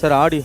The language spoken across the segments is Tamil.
Sir audio.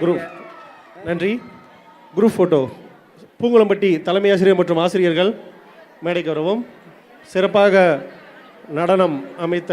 குரூப். நன்றி. குரூப் ஃபோட்டோ பூங்குளம்பட்டி தலைமை ஆசிரியர் மற்றும் ஆசிரியர்கள் மேடைக்கு வரவும். சிறப்பாக நடனம் அமைத்த